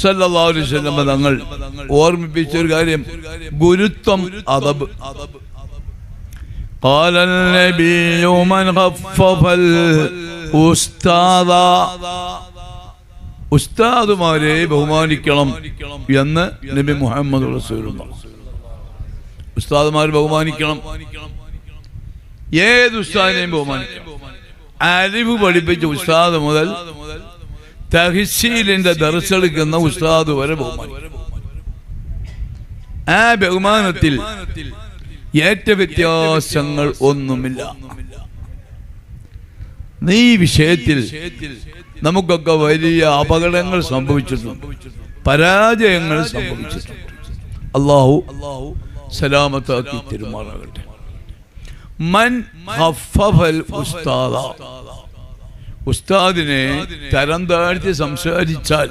സല്ലല്ലാഹു അലൈഹി വസല്ലം തങ്ങൾ ഓർമ്മിപ്പിച്ച ഒരു കാര്യം ഗുരുത്വം അദബ് قال النبي من خفف الأستاذ ഉസ്താദുമാരെ ബഹുമാനിക്കണം എന്ന് നബി മുഹമ്മദ് റസൂലുള്ള ഉസ്താദുമാർ ബഹുമാനിക്കണം ഏത് ഉസ്താദിനെയും ബഹുമാനിക്കണം അലിവ് പഠിപ്പിച്ച ഉസ്താദ് മുതൽ തഹസീലിന്റെ ദർശെടുക്കുന്ന ഉസ്താദ് വരെ ബഹുമാനിക്കണം ആ ബഹുമാനത്തിൽ ഏറ്റ വ്യത്യാസങ്ങൾ ഒന്നുമില്ല. നീ ഈ വിഷയത്തിൽ നമുക്കൊക്കെ വലിയ അപകടങ്ങൾ സംഭവിച്ചിട്ടുണ്ട്. പരാജയങ്ങൾ സംഭവിച്ചിട്ടുണ്ട്. അള്ളാഹു സലാമത്താക്കി തിരുമാറാകട്ടെ. മൻ ഉസ്താദ. ഉസ്താദിനെ തരം താഴ്ത്തി സംസാരിച്ചാൽ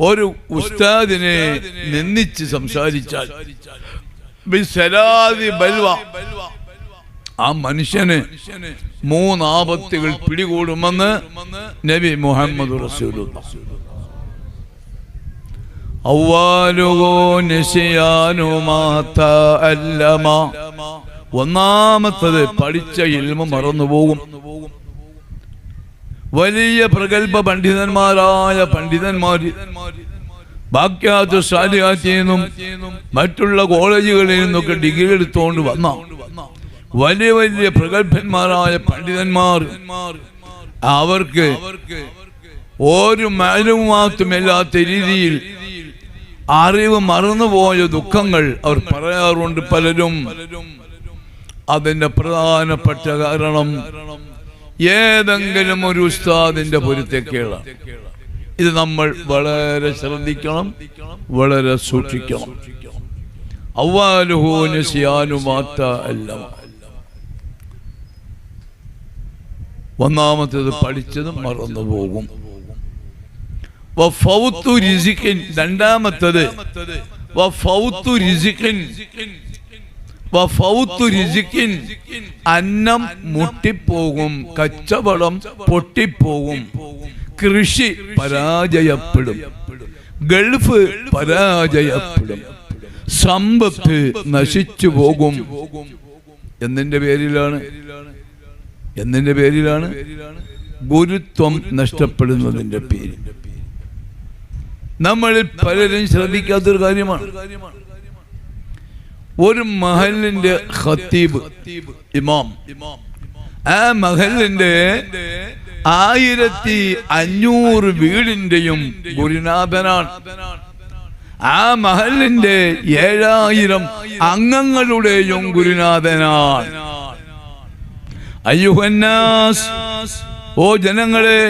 ഒരു ഉസ്താദിനെ നിന്ദിച്ച് സംസാരിച്ചാൽ ആ മനുഷ്യന് മൂന്നാപത്തുകൾ പിടികൂടുമെന്ന് നബി മുഹമ്മദ് റസൂലുള്ള. ഒന്നാമത്തത് പഠിച്ച ഇൽമ മറന്നുപോകും. വലിയ പ്രഗത്ഭ പണ്ഡിതന്മാരായ പണ്ഡിതന്മാര് ബാക്യാത്ത് സാലിയാറ്റിന്നും മറ്റുള്ള കോളേജുകളിൽ നിന്നൊക്കെ ഡിഗ്രി എടുത്തുകൊണ്ട് വന്ന വലിയ വലിയ പ്രഗത്ഭന്മാരായ പണ്ഡിതന്മാർ അവർക്ക് ഒരു മാലുമാത്തുമില്ലാത്ത രീതിയിൽ അറിവ് മറന്നുപോയ ദുഃഖങ്ങൾ അവർ പറയാറുണ്ട് പലരും. അതിന്റെ പ്രധാനപ്പെട്ട കാരണം ഏതെങ്കിലും ഒരു ഉസ്താദിന്റെ പൊരുത്തക്കേടാണ് ഇത് നമ്മൾ വളരെ ശ്രദ്ധിക്കണം വളരെ സൂക്ഷിക്കണം. ഒന്നാമത്തേത് പഠിച്ചത് മറന്നുപോകും. രണ്ടാമത്തത് അന്നം മുട്ടിപ്പോകും കച്ചവടം പൊട്ടിപ്പോകും കൃഷി പരാജയപ്പെടും ഗൾഫ് പരാജയപ്പെടും സമ്പത്ത് നശിച്ചു പോകും. എന്നിന്റെ പേരിലാണ്? എന്നിന്റെ പേരിലാണ്? ഗുരുത്വം നഷ്ടപ്പെടുന്നതിന്റെ പേര്. നമ്മളിൽ പലരും ശ്രദ്ധിക്കാത്തൊരു കാര്യമാണ്. ഒരു മഹലിന്റെ ഖത്തീബ് ഇമാം. ആ മഹലിന്റെ ആയിരത്തി അഞ്ഞൂറ് വീടിന്റെയും ഗുരുനാഥനാണ്. ആ മഹലിന്റെ ഏഴായിരം അംഗങ്ങളുടെയും ഗുരുനാഥനാണ്. അയ്യുഹന്നാസ് ഓ ജനങ്ങളെ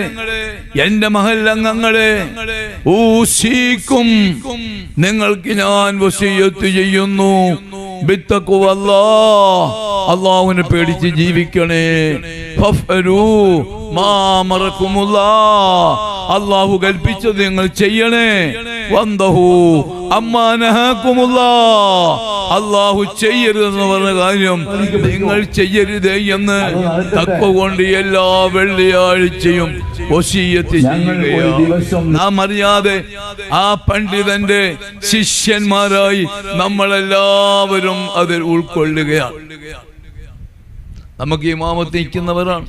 എന്റെ മഹൽ അംഗങ്ങളെ ഊശീക്കും. നിങ്ങൾക്ക് ഞാൻ വസീയത്ത് ചെയ്യുന്നു. അള്ളാഹുവിനെ പേടിച്ച് ജീവിക്കണേ. മാമറക്കുമുള്ള അള്ളാഹു കൽപ്പിച്ചത് നിങ്ങൾ ചെയ്യണേ. അള്ളാഹു ചെയ്യരുതെന്ന് പറഞ്ഞ കാര്യം നിങ്ങൾ ചെയ്യരുതേ എന്ന് തക്ക കൊണ്ട് എല്ലാ വെള്ളിയാഴ്ചയും ചെയ്യുകയാണ്. നാം അറിയാതെ ആ പണ്ഡിതന്റെ ശിഷ്യന്മാരായി നമ്മളെല്ലാവരും അതിൽ ഉൾക്കൊള്ളുകയാണ്. നമുക്ക് ഇമാമത്ത് നിൽക്കുന്നവരാണ്.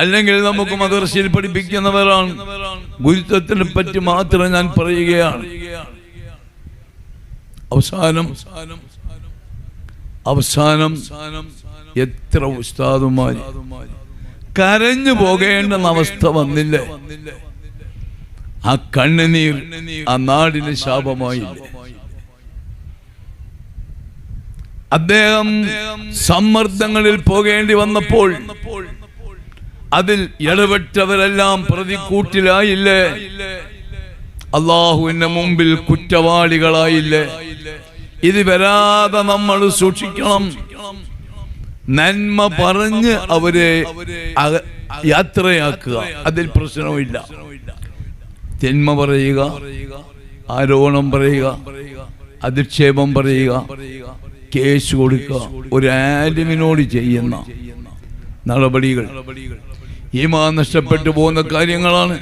അല്ലെങ്കിൽ നമുക്ക് മദർശയിൽ പഠിപ്പിക്കുന്നവരാണ്. ഗുരുത്വത്തിനെ പറ്റി മാത്രം ഞാൻ പറയുകയാണ്. അവസാനം അവസാനം എത്ര ഉസ്താദുമാര് കരഞ്ഞു പോകേണ്ട അവസ്ഥ വന്നില്ലേ? ആ കണ്ണുനീർ ആ നാടിന് ശാപമായി അദ്ദേഹം സമ്മർദ്ദങ്ങളിൽ പോകേണ്ടി വന്നപ്പോൾ അതിൽ ഇടപെട്ടവരെല്ലാം പ്രതിക്കൂട്ടിലായില്ലേ? അള്ളാഹുവിന്റെ മുമ്പിൽ കുറ്റവാളികളായില്ലേ? ഇത് വരാതെ നമ്മൾ സൂക്ഷിക്കണം. നന്മ പറഞ്ഞ് അവരെ യാത്രയാക്കുക. അതിൽ പ്രശ്നമില്ല തിന്മ പറയുക ആരോപണം പറയുക അധിക്ഷേപം പറയുക കേസ് കൊടുക്കുക. ഒരു ആലിമിനോട് ചെയ്യുന്ന നടപടികൾ. ഈമാ നഷ്ടപ്പെട്ടു പോകുന്ന കാര്യങ്ങളാണ്.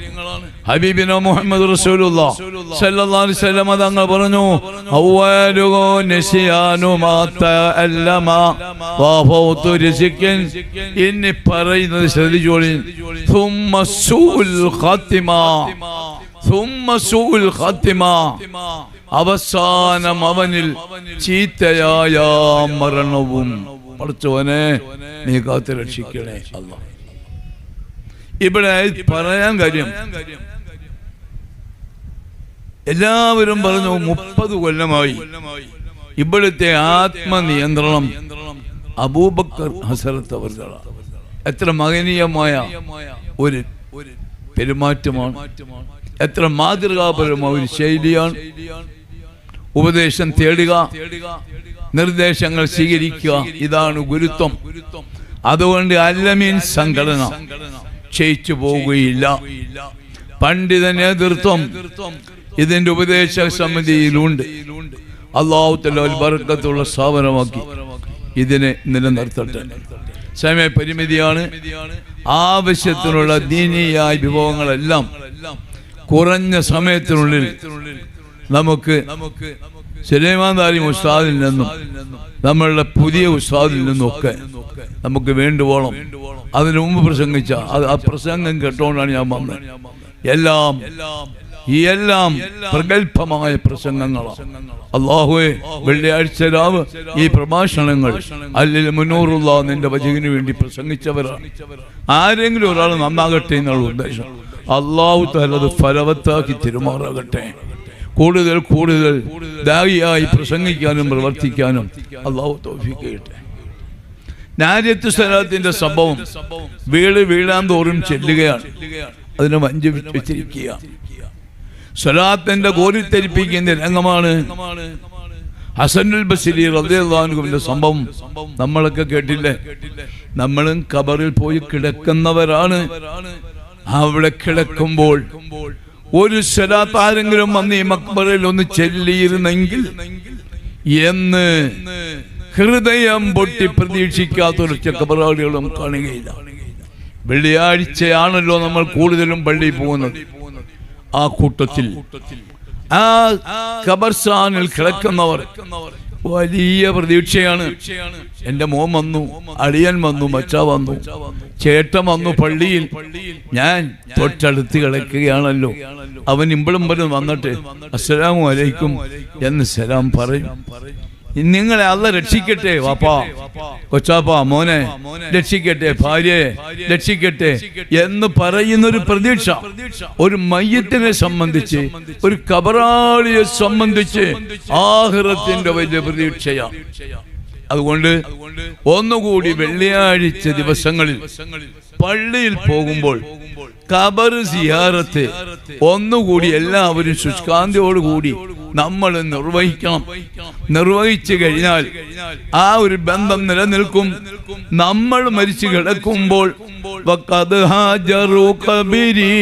ഹബീബിന മുഹമ്മദ് റസൂലുള്ള. തങ്ങൾ പറഞ്ഞു ഇനി പറയുന്നത് ശ്രദ്ധിച്ചോളി. അവസാനം അവനിൽ ചീത്തയായ മരണവും. പഠിച്ചവനെ നീ കാത്തു രക്ഷിക്കണേ അല്ല ഇവിടെ പറയാൻ കാര്യം. എല്ലാവരും പറഞ്ഞു മുപ്പത് കൊല്ലമായി ഇവിടുത്തെ ആത്മനിയന്ത്രണം അബൂബക്കർ ഹസരത്ത് അവർകളാണ് എത്ര മഹനീയമായ ഒരു പെരുമാറ്റമാണ്. എത്ര മാതൃകാപരമായ ഒരു ശൈലിയാണ്. ഉപദേശം തേടുക നിർദ്ദേശങ്ങൾ സ്വീകരിക്കുക ഇതാണ് ഗുരുത്വം. അതുകൊണ്ട് അല്ലമീൻ സംഘടന. ക്ഷയിച്ചു പോവുകയില്ല. പണ്ഡിത നേതൃത്വം ഇതിന്റെ ഉപദേശ സമിതിയിലുണ്ട്. അള്ളാഹുത്തുള്ള ബർക്കത്തുള്ള സ്ഥാപനമാക്കി ഇതിനെ നിലനിർത്തട്ടെ. സമയ പരിമിതിയാണ്. ആവശ്യത്തിനുള്ള ദീനീയായ വിഭവങ്ങളെല്ലാം കുറഞ്ഞ സമയത്തിനുള്ളിൽ നമുക്ക് സുലൈമാൻ താലിം ഉസ്താദിൽ നിന്നും നമ്മളുടെ പുതിയ ഉസ്താദിൽ നിന്നും ഒക്കെ നമുക്ക് വേണ്ടുവോളം അതിനു മുമ്പ് പ്രസംഗിച്ച ആ പ്രസംഗം കേട്ടോണ്ടാണ് ഞാൻ വന്നത്. എല്ലാം ഈ എല്ലാം പ്രഗത്ഭമായ പ്രസംഗങ്ങളാണ്. അള്ളാഹുവെ വെള്ളിയാഴ്ച രാവ് ഈ പ്രഭാഷണങ്ങൾ അല്ലെങ്കിൽ മുന്നൂറുള്ള നിന്റെ വചകിന് വേണ്ടി പ്രസംഗിച്ചവരാണ്. ആരെങ്കിലും ഒരാൾ നന്നാകട്ടെ എന്നുള്ള ഉദ്ദേശം അള്ളാഹു തലത് ഫലവത്താക്കി തിരുമാറാകട്ടെ. കൂടുതൽ കൂടുതൽ ദായിയായി പ്രസംഗിക്കാനും പ്രവർത്തിക്കാനും അള്ളാഹു തോഫിക്കട്ടെ നാര്യത്ത് സ്ഥലത്തിന്റെ സംഭവം. വീട് വീഴാൻ തോറും ചെല്ലുകയാണ്. അതിനെ വഞ്ചി വെച്ചിരിക്കുക. സ്വലാത്തിന്റെ കോരിത്തെരിപ്പിക്കുന്ന രംഗമാണ് ഹസനുൽ ബസിരി റദ്ദാനുവിന്റെ സംഭവം. നമ്മളൊക്കെ കേട്ടില്ലേ? നമ്മളും കബറിൽ പോയി കിടക്കുന്നവരാണ്. അവിടെ കിടക്കുമ്പോൾ ഒരു സ്വലാത്ത് ആരെങ്കിലും വന്ന് ഈ മക്ബറിൽ ഒന്ന് ചെല്ലിയിരുന്നെങ്കിൽ എന്ന് ഹൃദയം പൊട്ടി പ്രതീക്ഷിക്കാത്ത ഒരു ചക്കബറാളികളും കാണുകയില്ല. വെള്ളിയാഴ്ചയാണല്ലോ നമ്മൾ കൂടുതലും പള്ളി പോകുന്നത്. ആ കൂട്ടത്തിൽ ആ ഖബർസ്ഥാനിൽ കിടക്കുന്നവർ വലിയ പ്രതീക്ഷയാണ്. എന്റെ മോൻ വന്നു അളിയൻ വന്നു മച്ച വന്നു ചേട്ടൻ വന്നു പള്ളിയിൽ. ഞാൻ തൊട്ടടുത്ത് കിടക്കുകയാണല്ലോ. അവൻ ഇമ്പളും വന്നിട്ട് അസ്സലാമു അലൈക്കും എന്ന് സലാം പറയും. നിങ്ങളെ അല്ല രക്ഷിക്കട്ടെ വാപ്പാ. കൊച്ചാപ്പാ മോനെ രക്ഷിക്കട്ടെ ഭാര്യയെ രക്ഷിക്കട്ടെ എന്ന് പറയുന്ന ഒരു പ്രതീക്ഷ. ഒരു മയ്യത്തിനെ സംബന്ധിച്ച് ഒരു കബറാളിയെ സംബന്ധിച്ച് ആഹൃത്തിന്റെ വലിയ പ്രതീക്ഷയാണ് അതുകൊണ്ട് ഒന്നുകൂടി വെള്ളിയാഴ്ച ദിവസങ്ങളിൽ പള്ളിയിൽ പോകുമ്പോൾ കബർ സിയാറത്ത് ഒന്നുകൂടി എല്ലാവരും ശുഷ്കാന്തിയോടുകൂടി നമ്മൾ നിർവഹിക്കണം നിർവഹിച്ചു കഴിഞ്ഞാൽ ആ ഒരു ബന്ധം നിലനിൽക്കും നമ്മൾ മരിച്ചു കിടക്കുമ്പോൾ വഖദ് ഹാജറു ഖബരി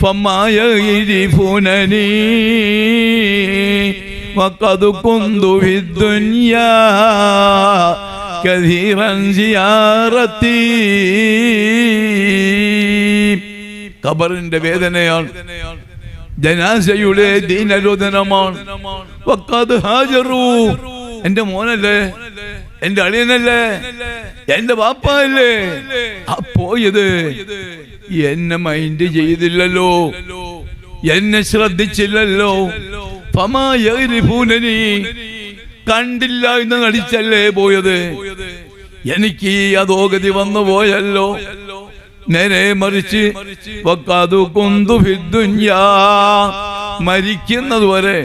فما يعرفونني وقد كنت في الدنيا كثيرا زيارتي ഖബറിന്റെ വേദനയാണ്. ജനാസയുടെ ദീനരോധനമാണ് എന്റെ മോനല്ലേ? എന്റെ അളിയനല്ലേ? എന്റെ വാപ്പല്ലേ ആ പോയത്. എന്നെ മൈൻഡ് ചെയ്തില്ലല്ലോ. എന്നെ ശ്രദ്ധിച്ചില്ലല്ലോ. ഫമാ യഗ്രിഫൂനനി. കണ്ടില്ല എന്ന് നടിച്ചല്ലേ പോയത്. എനിക്ക് ഈ വന്നു പോയല്ലോ. നേരെ മറിച്ച് മരിക്കുന്നത് വരെ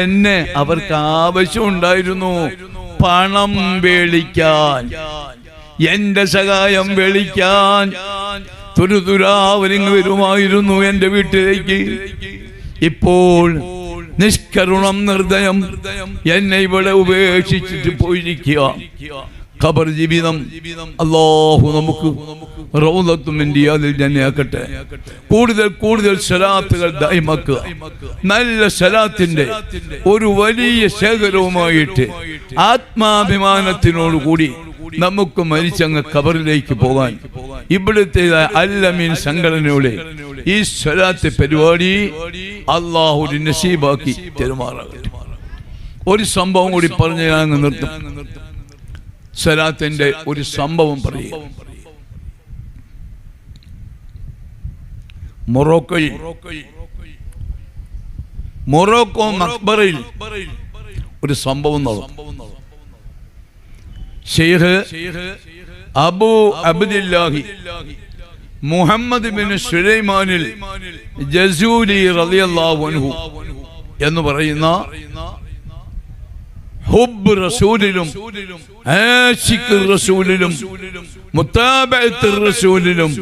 എന്നെ അവർക്ക് ആവശ്യം ഉണ്ടായിരുന്നു പണം വേളിക്കാൻ. എന്റെ സഹായം വേളിക്കാൻ. തുരുതുരാവരിങ് വരുമായിരുന്നു എന്റെ വീട്ടിലേക്ക്. ഇപ്പോൾ നിഷ്കരുണം നിർദ്ദയം എന്നെ ഇവിടെ ഉപേക്ഷിച്ചിട്ട് പോയിരിക്കുക. ഖബർ ജീവിതം അള്ളാഹു നമുക്ക് ആക്കട്ടെ കൂടുതൽ കൂടുതൽ സലാത്തുകൾ ദൈമാക്കുക നല്ല സലാത്തിന്റെ ഒരു വലിയ ശേഖരവുമായിട്ട് ആത്മാഭിമാനത്തിനോടുകൂടി നമുക്ക് മരിച്ചങ്ങ് ഖബറിലേക്ക് പോകാൻ. ഇവിടുത്തെ അല്ലമീൻ സംഘടനയുടെ ഈ സ്വലാത്ത് പരിപാടി അള്ളാഹു ഒരു നസീബാക്കി തെരുമാറാകട്ടെ. ഒരു സംഭവം കൂടി പറഞ്ഞു ഞാൻ നിർത്തും. സ്വലാത്തിന്റെ ഒരു സംഭവം പറയും. മൊറോക്കോയിൽ മൊറോക്കോ മക്ബറയിൽ ഒരു സംഭവം നടന്നു. ഷെയ്ഖ് അബു അബ്ദില്ലാഹി മുഹമ്മദ് ബിൻ സുലൈമാനിൽ ജസൂലി റളിയല്ലാഹു അൻഹു എന്ന് പറയുന്ന ഹുബ് റസൂലിലും ആശിഖ് റസൂലിലും മുത്താബഅത്ത് റസൂലിലും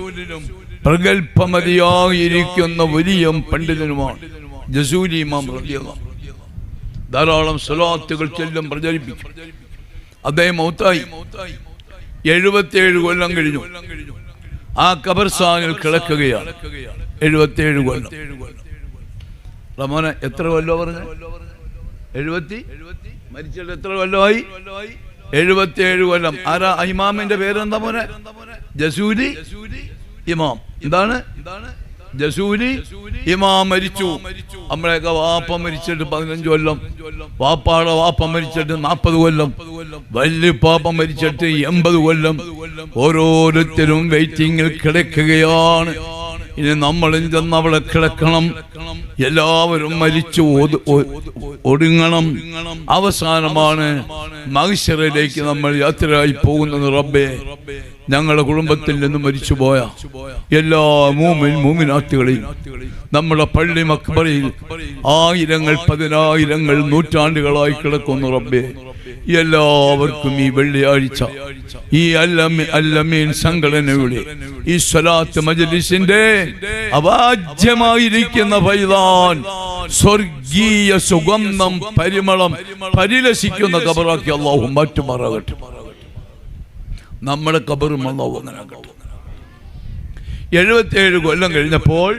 പ്രഗൽഭമതിയായിരിക്കുന്ന വലിയ പണ്ഡിതനുമാണ് ജസൂലി ഇമാം റളിയല്ലാഹു ധാരാളം സ്വലാത്തുകൾ ചെല്ലും പ്രചരിപ്പിക്കും. അദ്ദേഹം മൗത്തായി. എഴുപത്തിയേഴ് കൊല്ലം കഴിഞ്ഞു. ആ കബർസ്ഥാനിൽ കിടക്കുകയാണ്. എഴുപത്തിയേഴ് കൊല്ലം. റമോന എത്ര കൊല്ലം പറഞ്ഞു? എഴുപത്തി? മരിച്ചിട്ട് എത്ര കൊല്ലമായി? എഴുപത്തിയേഴ് കൊല്ലം. ആരാ? ഇമാമിന്റെ പേരെന്താ മോനെ? ജസൂലി ഇമാം. എന്താണ്? ജസൂലി ഇമാം മരിച്ചു. നമ്മളെയൊക്കെ വാപ്പ മരിച്ചിട്ട് പതിനഞ്ച് കൊല്ലം. വാപ്പാടെ വാപ്പ മരിച്ചിട്ട് നാൽപ്പത് കൊല്ലം. വല്യപ്പാപ്പ മരിച്ചിട്ട് എൺപത് കൊല്ലം. ഓരോരുത്തരും വെയിറ്റിങ്ങിൽ കിടക്കുകയാണ്. ഇനി നമ്മളും ചെന്ന് അവിടെ കിടക്കണം. എല്ലാവരും മരിച്ചു. ഒടുങ്ങണം. അവസാനമാണ് മഹിഷറയിലേക്ക് നമ്മൾ യാത്രയായി പോകുന്നത് റബ്ബേ. ഞങ്ങളുടെ കുടുംബത്തിൽ നിന്ന് മരിച്ചുപോയ എല്ലാ മൂമിൻ മൂമിനാത്തുകളെയും നമ്മുടെ പള്ളി മക്ബറയിൽ ആയിരങ്ങൾ പതിനായിരങ്ങൾ നൂറ്റാണ്ടുകളായി കിടക്കുന്നു റബ്ബേ. എല്ലാവർക്കും ഈ വെള്ളിയാഴ്ച ഈ അല്ലമി അല്ലമീൻ സംഘടനയുടെ ഈ സ്വലാത്ത് മജലിസിന്റെ അവാജ്യമായിരിക്കുന്ന സ്വർഗീയ സുഗന്ധം പരിമളം പരിലസിക്കുന്ന കബറാക്കി അള്ളാഹു മാറ്റുമാറാകട്ടെ. നമ്മുടെ കബറും അള്ളാഹു അങ്ങനെ എഴുപത്തിയേഴ് കൊല്ലം കഴിഞ്ഞപ്പോൾ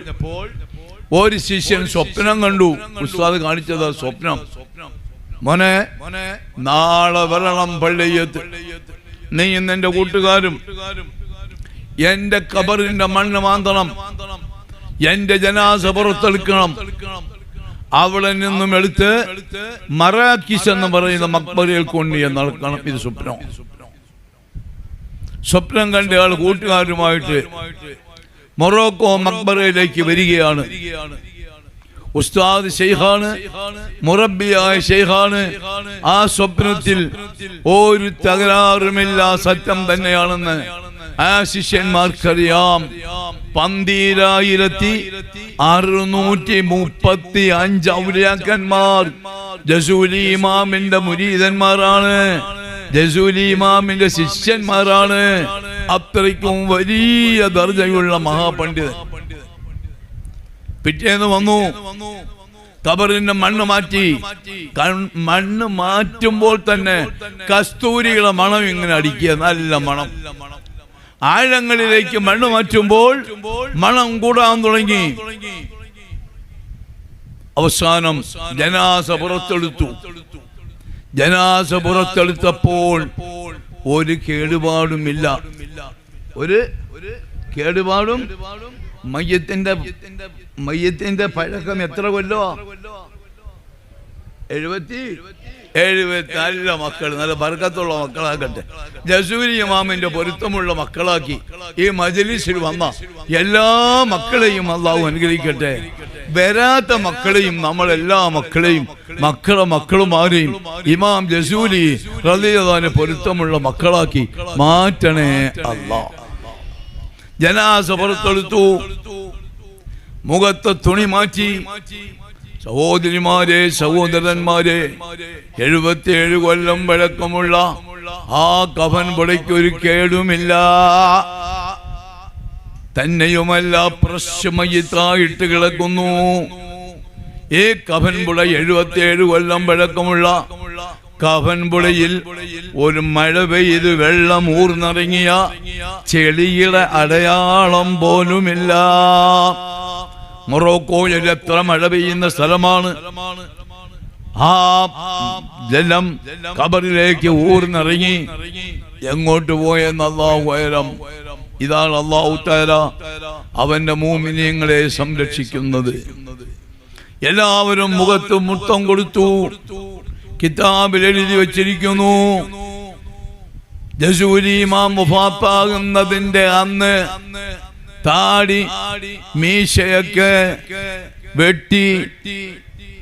ഒരു ശിഷ്യൻ സ്വപ്നം കണ്ടു. ഉസ്താദ് കാണിച്ചത് സ്വപ്നം. മോനെ നാളെ വരണം പള്ളിയത്ത്. നീ ഇന്ന് എന്റെ കൂട്ടുകാരും എന്റെ കബറിന്റെ മണ്ണ് മാന്തണം. എന്റെ ജനാസ പുറത്തെടുക്കണം. അവിടെ നിന്നും എടുത്ത് മറാക്കിസ് എന്ന് പറയുന്ന മക്ബറയിൽ കൊണ്ട് നടക്കണം. ഇത് സ്വപ്നം. സ്വപ്നം കണ്ട ആൾ കൂട്ടുകാരുമായിട്ട് മൊറോക്കോ മക്ബറയിലേക്ക് വരികയാണ്. ഉസ്താദ് ഷെയ്ഖാണ് മുറബിയായ ഷെയ്ഖാണ് ആ സ്വപ്നത്തിൽ ഒരു തകരാറുമില്ല സത്യം തന്നെയാണെന്ന് ആ ശിഷ്യന്മാർക്കറിയാം പന്തീരായിരത്തി അറുന്നൂറ്റി മുപ്പത്തി അഞ്ച് ഔലിയാക്കന്മാർ. ജസൂലി ഇമാമിന്റെ മുരീതന്മാരാണ്. ജസൂലി ഇമാമിന്റെ ശിഷ്യന്മാരാണ്. അത്രയ്ക്കും വലിയ ദർജയുള്ള മഹാപണ്ഡിതൻ. പിറ്റേന്ന് വന്നു. കബറിന്റെ മണ്ണ് മാറ്റി. മണ്ണ് മാറ്റുമ്പോൾ തന്നെ കസ്തൂരിയുടെ മണം ഇങ്ങനെ അടിക്കുക. നല്ല മണം. ആഴങ്ങളിലേക്ക് മണ്ണ് മാറ്റുമ്പോൾ മണം കൂടാൻ തുടങ്ങി. അവസാനം ജനാസ പുറത്തെടുത്തു. ജനാസ പുറത്തെടുത്തപ്പോൾ ഒരു കേടുപാടുമില്ല. ഒരു കേടുപാടും മയ്യത്തിന്റെ മയ്യത്തിന്റെ പഴക്കം എത്ര കൊല്ലോ? എഴുപത്തി എഴുപത്തി നല്ല മക്കൾ നല്ല ബർക്കത്തുള്ള മക്കളാക്കട്ടെ ജസൂരി ഇമാമിന്റെ പൊരുത്തമുള്ള മക്കളാക്കി ഈ മജലിസിൽ വന്ന എല്ലാ മക്കളെയും അള്ളാഹു അനുഗ്രഹിക്കട്ടെ. വരാത്ത മക്കളെയും നമ്മളെല്ലാ മക്കളെയും മക്കളെ മക്കളുമാരെയും ഇമാം ജസൂരി ഹൃദയദാന പൊരുത്തമുള്ള മക്കളാക്കി മാറ്റണേ അള്ളാ ജനാസ പുറത്തെടുത്തു. മുഖത്തെ തുണി മാറ്റി. സഹോദരിമാരെ സഹോദരന്മാരെ എഴുപത്തിയേഴ് കൊല്ലം വഴക്കമുള്ള ആ കഫൻ പുടയ്ക്ക് ഒരു കേടുമില്ല. തന്നെയുമല്ല പ്രശ്മയിത്തായിട്ട് കിടക്കുന്നു. ഈ കഫൻപുഴ എഴുപത്തിയേഴ് കൊല്ലം പഴക്കമുള്ള കഫൻപുഴയിൽ ഒരു മഴ പെയ്ത് വെള്ളം ഊർന്നിറങ്ങിയ ചെളിയുടെ അടയാളം പോലുമില്ല. മൊറോക്കോയിൽ എത്ര മഴ പെയ്യുന്ന സ്ഥലമാണ്? ആ ജലം കബറിലേക്ക് ഊർന്നിറങ്ങി എങ്ങോട്ട് പോയെന്നല്ലാ ഉയരം ഇതാണ് അള്ളാഹു താര അവന്റെ മൂമിനിയങ്ങളെ സംരക്ഷിക്കുന്നത്. എല്ലാവരും മുഖത്ത് മുത്തം കൊടുത്തു. കിതാബിൽ എഴുതി വച്ചിരിക്കുന്നു. ജസൂരി മാം മുഫാത്താകുന്നതിന്റെ അന്ന് താടി മീശയൊക്കെ വെട്ടി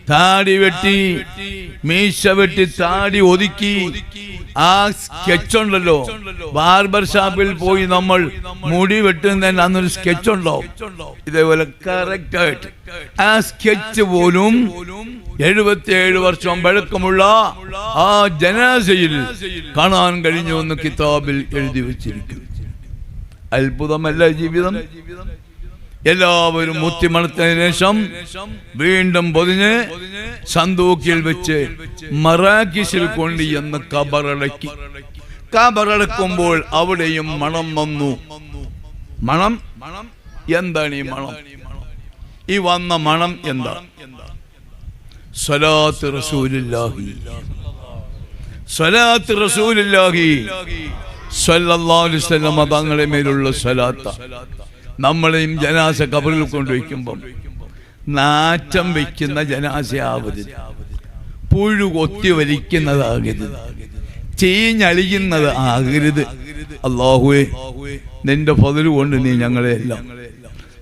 താടി വെട്ടി മീശ വെട്ടി താടി ഒതുക്കി ആ സ്കെച്ച് ഉണ്ടല്ലോ. ബാർബർ ഷാപ്പിൽ പോയി നമ്മൾ മുടി വെട്ടുന്നതിന് അന്നൊരു സ്കെച്ച് ഉണ്ടോ? ഇതേപോലെ കറക്റ്റ് ആയിട്ട്. ആ സ്കെച്ച് പോലും എഴുപത്തിയേഴ് വർഷം പഴക്കമുള്ള ആ ജനാസയിൽ കാണാൻ കഴിഞ്ഞു എന്ന് കിതാബിൽ എഴുതി വെച്ചിരിക്കുന്നു. അത്ഭുതമല്ല ജീവിതം. എല്ലാവരും മുത്തിമണത്തിന് ശേഷം വീണ്ടും പൊതിഞ്ഞ് സന്തൂക്കിൽ വെച്ച് മറാക്കിസിൽ കൊണ്ടി എന്ന് കബറടക്കി. കബറടക്കുമ്പോൾ അവിടെയും മണം വന്നു. മണം മണം? എന്താണ് ഈ മണം? ഈ വന്ന മണം എന്താ? സ്വലാത്ത് റസൂലില്ലാഹി. സ്വലാത്ത് റസൂലില്ലാഹി. തങ്ങളുടെ മേലുള്ള സ്വലാത്ത. നമ്മളെയും ജനാസ കബറിൽ കൊണ്ടുവയ്ക്കുമ്പം നാറ്റം വെക്കുന്ന ജനാസയാവരുത്. പുഴു കൊത്തി വലിക്കുന്നതാകരുത്. ചീഞ്ഞളിയുന്നത് ആകരുത് അള്ളാഹുവേ നിന്റെ ഫതിൽ കൊണ്ട് നീ ഞങ്ങളെ എല്ലാം.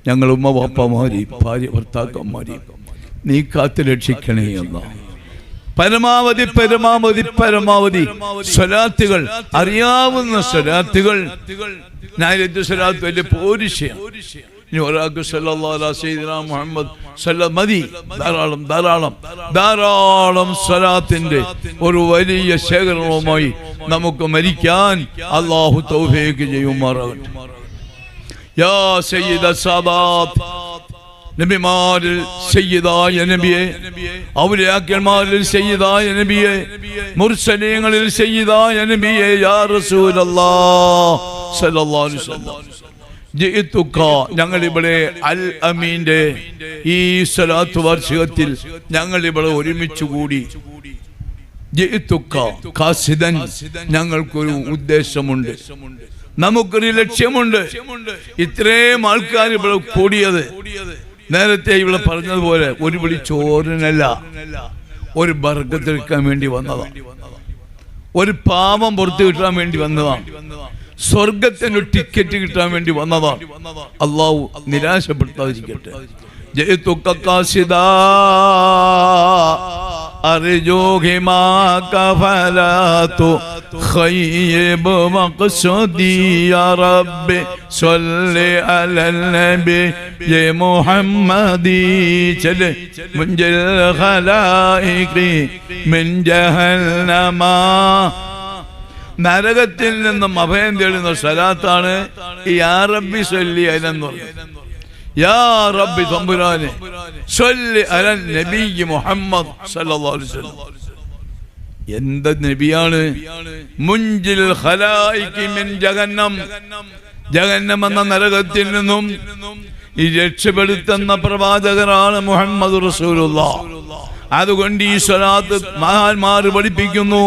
ഞങ്ങൾ ഉമ്മ പാപ്പമാരി ഭാര്യ ഭർത്താക്കന്മാരി നീ കാത്തു രക്ഷിക്കണേ എന്ന പരമാവധി പരമാവധി പരമാവധി സ്വലാത്തുകൾ അറിയാവുന്ന സ്വലാത്തുകൾ. മുഹമ്മദ് മതി. ധാരാളം ധാരാളം ധാരാളം സ്വലാത്തിന്റെ ഒരു വലിയ ശേഖരണവുമായി നമുക്ക് മരിക്കാൻ അള്ളാഹു തൗഫേക്ക് ചെയ്യുമാറാകട്ടെ. യാ നബിമാരിൽ സയ്യിദായ നബിയെ ഔലിയാക്കന്മാരിൽ സയ്യിദായ നബിയെ മുർസലീങ്ങളിൽ സയ്യിദായ നബിയെ യാ റസൂലല്ലാഹ് സല്ലല്ലാഹു അലൈഹി വസല്ലം. ഞങ്ങൾ ഇവിടെ അൽ അമീന്റെ ഈ സ്വലാത്ത് വാർഷികത്തിൽ ഞങ്ങൾ ഇവിടെ ഒരുമിച്ച് കൂടി കാസിദൻ ഞങ്ങൾക്കൊരു ഉദ്ദേശമുണ്ട്. നമുക്കൊരു ലക്ഷ്യമുണ്ട്. ഇത്രയും ആൾക്കാർ ഇവിടെ കൂടിയത്. നേരത്തെ ഇവിടെ പറഞ്ഞതുപോലെ ഒരു വിളി ചോരനല്ല ഒരു ബർഗത്തെടുക്കാൻ വേണ്ടി വന്നതാ. ഒരു പാപം പുറത്തു കിട്ടാൻ വേണ്ടി വന്നതാ. സ്വർഗത്തിനൊരു ടിക്കറ്റ് കിട്ടാൻ വേണ്ടി വന്നതാ. അള്ളാഹു നിരാശപ്പെടുത്താതിരിക്കട്ടെ. ജയത്തുക്ക കാസിദാ أرجوك ما كفلات خيب مقصدي يا رب صل على النبي يا محمد چل من الخلائق من جهنم നരകത്തിൽ നിന്നും അഭയം തേടുന്ന സ്ഥലത്താണ് ഈ ആറബി ചൊല്ലി അലെന്ന് പറഞ്ഞത് യാ ضمراني صل على النبي محمد صلى الله عليه وسلم എന്ത നബിയാണ്? മുഞ്ചിൽ മിൻ ജഹന്നം. ജഹന്നം എന്ന നരകത്തിൽ നിന്നും ഈ രക്ഷപ്പെടുത്തുന്ന പ്രവാചകനാണ് മുഹമ്മദ് റസൂലുള്ളാഹ് അതുകൊണ്ട് ഈ സ്വലാത്ത് മഹാന്മാർ പഠിപ്പിക്കുന്നു.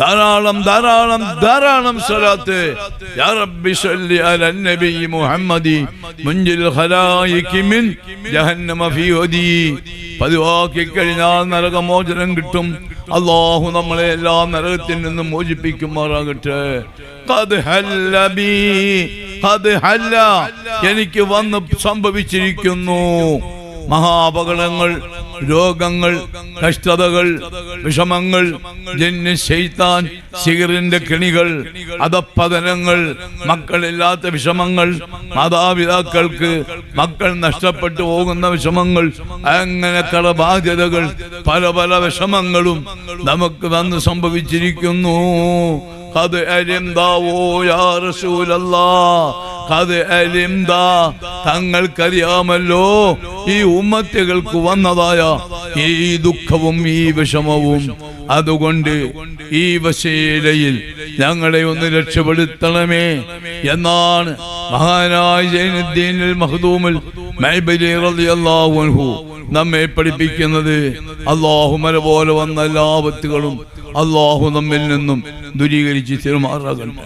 ധാരാളം ധാരാളം ധാരാളം സ്വലാത്ത്. യാ റബ്ബി സല്ലി അല മുഹമ്മദി മുൻജിൽ ഖലായികി മിൻ ജഹന്നമ ഫീ വദി. പതിവാക്കി കഴിഞ്ഞാൽ നരകമോചനം കിട്ടും. അള്ളാഹു നമ്മളെ എല്ലാ നരകത്തിൽ നിന്നും മോചിപ്പിക്കുമാറാകട്ടെ. എനിക്ക് വന്ന് സംഭവിച്ചിരിക്കുന്നു. മഹാപകടങ്ങൾ രോഗങ്ങൾ കഷ്ടതകൾ വിഷമങ്ങൾ ജന്യ ശൈത്താൻ സിഗറിന്റെ കെണികൾ അധപ്പതനങ്ങൾ മക്കളില്ലാത്ത വിഷമങ്ങൾ മാതാപിതാക്കൾക്ക് മക്കൾ നഷ്ടപ്പെട്ടു പോകുന്ന വിഷമങ്ങൾ അങ്ങനെ കടബാധ്യതകൾ പല പല വിഷമങ്ങളും നമുക്ക് വന്ന് സംഭവിച്ചിരിക്കുന്നു. യാ തങ്ങൾക്കറിയാമല്ലോ. ഈ ഉമ്മത്തുകൾക്ക് വന്നതായ ഈ ദുഃഖവും ഈ വിഷമവും. അതുകൊണ്ട് ഈ വശയിലയിൽ ഞങ്ങളെ ഒന്ന് രക്ഷപ്പെടുത്തണമേ. എന്നാണ് മഹാനായ ജൈനുദ്ദീനിൽ മഹദൂമുൽ നമ്മെ പഠിപ്പിക്കുന്നത്. അള്ളാഹു മല പോലെ വന്ന എല്ലാ ആപത്തുകളും അള്ളാഹു നമ്മിൽ നിന്നും ദുരീകരിച്ച് തിരുമാറാകണം